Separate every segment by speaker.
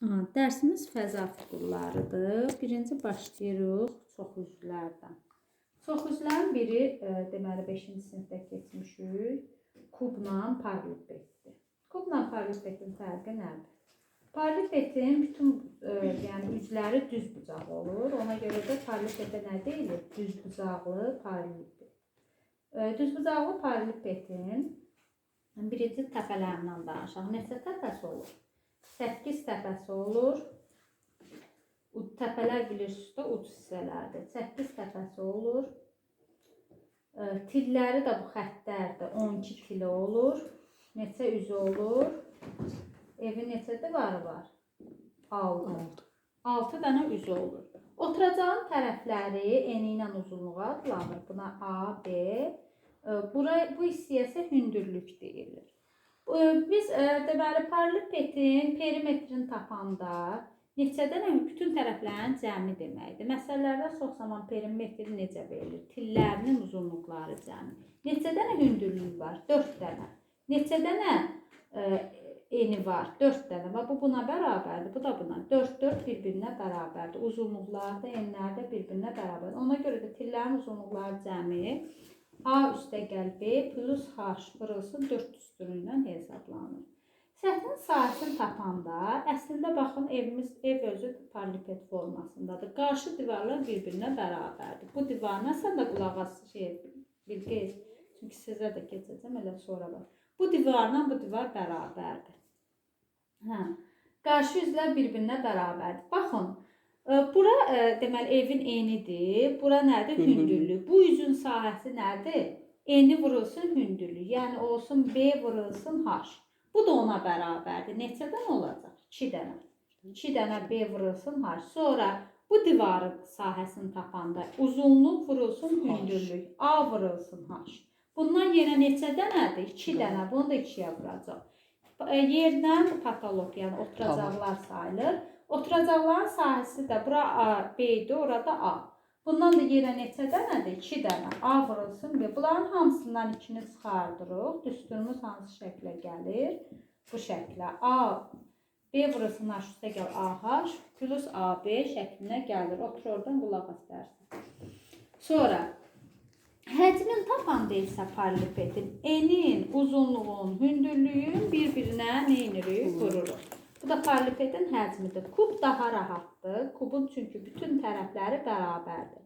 Speaker 1: Dərsimiz fəza fiqurlarıdır. Birinci başlayırıq çox üzvlərdən. Çox üzlərin biri, e, deməli 5-ci sinifdə keçmişik. Kubla paralelitdir. Kubla paralelitin fərqi nədir? Paralelitin bütün e, yəni üzləri düz bucaq olur. Ona görə də paralelitə nə deyilir? Düz bucaqlı paralelitdir. E, düz bucaqlı paralelitin birinci təpələrindən danışaq. Neçə təpəsi olur? 8 təpəsi olur. U təpələr bilirsiniz də uc hissələrdir. 8 təpəsi olur. E, tilləri də bu xəttlərdə 12 tili olur. Neçə üzü olur? Evin neçə divarı var? 6. 6 dənə üzü olur. Oturacağın tərəfləri eni ilə uzunluğa adlanır. Buna A, B. E, Bura bu hissəyə hündürlük deyilir. Biz e, deməli paralelitetin perimetrini tapanda neçə dənə bütün tərəflərin cəmi deməkdir. Məsələlərdə çox zaman perimetr necə verilir? Tillərinin uzunluqları cəmi. Neçə dənə hündürlüyü var? 4 dənə. Neçə dənə e, eni var? 4 dənə. Və bu buna bərabərdir. Bu da buna. 4 4 bir-birinə bərabərdir. Uzunluqları da enləri də bir-birinə bərabərdir. Ona görə də tillərin uzunluqları cəmi A üstəgəl B plus H vurulsun 4 üstünü ilə hesablanır. Səthin sahəsini tapanda əslində baxın evimiz ev özü paraleliped formasındadır. Qarşı divarlar bir-birinə bərabərdir. Bu divarına sən də qulaq as şey bilqeys. Çünki sizə də keçəcəm elə sonra bax. Bu divarla bu divar bərabərdir. Hə. Qarşı üzlər bir-birinə bərabərdir. Baxın, bura e, deməli evin enidir. Bura nədir?
Speaker 2: Hündürlük.
Speaker 1: Bu üzün sahəsi nədir? Eni vurulsun hündürlük. Yəni olsun B vurulsun H. Bu da ona bərabərdir. Neçə dənə olacaq? 2 dənə. 2 dənə B vurulsun H. Sonra bu divarın sahəsini tapanda uzunluq vurulsun hündürlük. A vurulsun H. Bundan yenə neçə dənədir? 2 dənə. Bunu da 2-yə vuracaq. E, Yerdən patoloq, yəni oturacaqlar sayılır. Oturacaqların sahəsi də bura A, B idi, orada A. Bundan da yerə neçə dənədir? 2 dənə. A vurulsun B. Bunların hamısından 2-ni çıxardırıq. Düsturumuz hansı şəklə gəlir? Bu şəklə. A B vurulsun H üstə gəl AH plus AB şəklinə gəlir. Otur oradan qulaq as dərsə. Sonra Həcmin tapanda isə paralelipedin enin, uzunluğun, hündürlüyün bir-birinə nə edirik? Vururuq. Bu da paralelipedin həcmidir. Kub daha rahatdır. Kubun çünki bütün tərəfləri bərabərdir.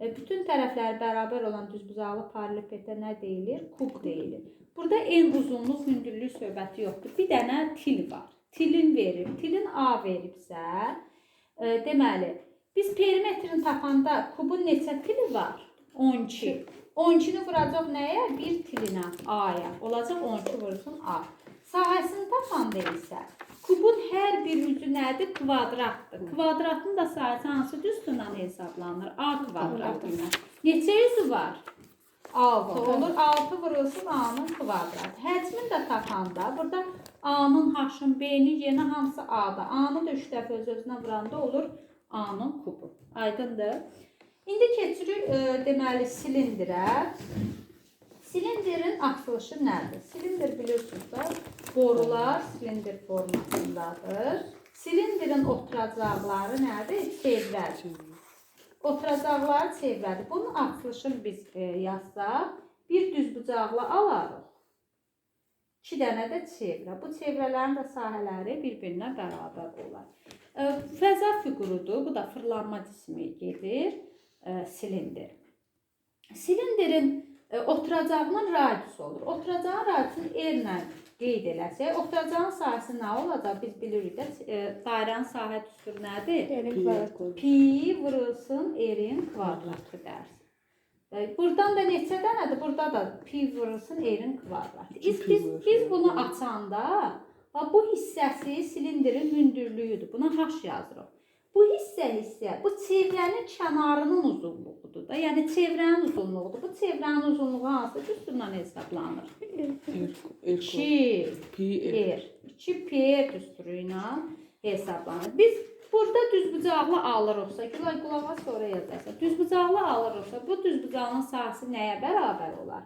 Speaker 1: E, bütün tərəfləri bərabər olan düzbucaqlı paralelipeddə nə deyilir? Kub deyilir. Burada en uzunluq, hündürlük söhbəti yoxdur. Bir dənə til var. Tilin verib, tilin A veribsə, e, deməli, biz perimetrini tapanda kubun neçə tili var? 12. 12-ni vuracaq nəyə? Bir tilinə, A-ya. Olacaq 12 vursun A. Sahəsini tapanda isə kubun hər bir üzü nədir? Kvadratdır. Kvadratın da sahəsi hansı düsturdan hesablanır? A kvadratından. Neçə üzü var? 6 olur. 6 vurulsun A-nın kvadratı. Həcmini də tapanda burada A-nın, H-ın, B-nin yenə hamısı A-da. A-nı da 3 dəfə öz-özünə vuranda olur A-nın kubu. Aydındır? İndi keçirik e, deməli silindirə. Silindirin açılışı nədir? Silindir bilirsiniz də borular silindir formasındadır. Silindirin oturacaqları nədir? Çevrədir. Oturacaqları çevrədir. Bunun açılışını biz e, yazsaq, bir düzbucaqlı alarıq. 2 dənə də çevrə. Bu çevrələrin də sahələri bir-birinə bərabər olar. E, Fəza fiqurudur. Bu da fırlanma cismi gedir. E, silindir. Silindirin oturacağının radiusu olur. Oturacağın radiusunu R ilə qeyd eləsək, oturacağın sahəsi nə olacaq? Biz bilirik də e, dairənin sahə düsturu nədir?
Speaker 2: Yerin kvadratı.
Speaker 1: Pi vurulsun R-in kvadratı dərsi. E, Buradan da neçə dənədir? Burada da pi vurulsun R-in kvadratı. Biz, biz, biz
Speaker 2: R-in
Speaker 1: bunu açanda bu hissəsi silindirin hündürlüyüdür. Buna H yazırıq. Bu hissə hissə, bu çevrənin kənarının uzunluğudur da. Yəni çevrənin uzunluğudur. Bu çevrənin uzunluğu hansı düsturdan hesablanır?
Speaker 2: El
Speaker 1: 2
Speaker 2: Pi el.
Speaker 1: R. 2 P düsturu ilə hesablanır. Biz burada düzbucaqlı alırıqsa, qulaq qulağa sonra yazarsan. Düzbucaqlı alırıqsa, bu düzbucağın sahəsi nəyə bərabər olar?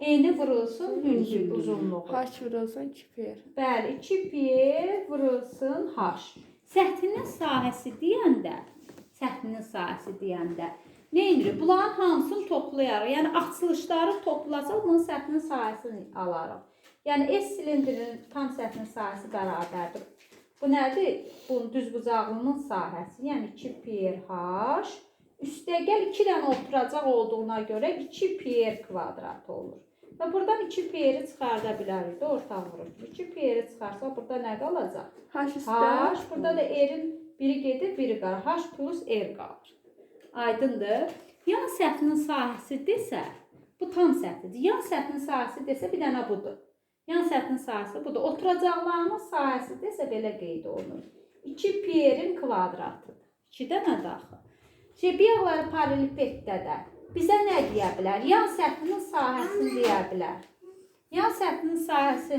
Speaker 1: Eni vurulsun hündür uzunluğu.
Speaker 3: Haç vurulsun 2 per.
Speaker 1: Bəli, 2 P vurulsun H. Səthinin sahəsi deyəndə, səthinin sahəsi deyəndə nə edirik? Bunların hamısını toplayarıq. Yəni açılışları toplasaq bunun səthinin sahəsini alarıq. Yəni S silindrinin tam səthinin sahəsi bərabərdir. Bu nədir? Bunun düzbucaqlının sahəsi, yəni 2 pH üstəgəl 2 dənə oturacaq olduğuna görə 2 pr kvadrat olur. Və buradan 2 pr-i çıxarda bilərik də ortaq vurur. 2 pr-i çıxarsa burada nə qalacaq?
Speaker 2: H
Speaker 1: H,
Speaker 2: üstə.
Speaker 1: burada da r-in biri gedir, biri qalır. H plus r qalır. Aydındır? Yan səthinin sahəsi desə, bu tam səthidir. Yan səthinin sahəsi desə bir dənə budur. Yan səthinin sahəsi budur. Oturacaqlarının sahəsi desə belə qeyd olunur. 2 pr-in kvadratıdır. 2 dənə daxil. Şebiyaları paralelipeddə də bizə nə deyə bilər? Yan səthinin sahəsini deyə bilər. Yan səthinin sahəsi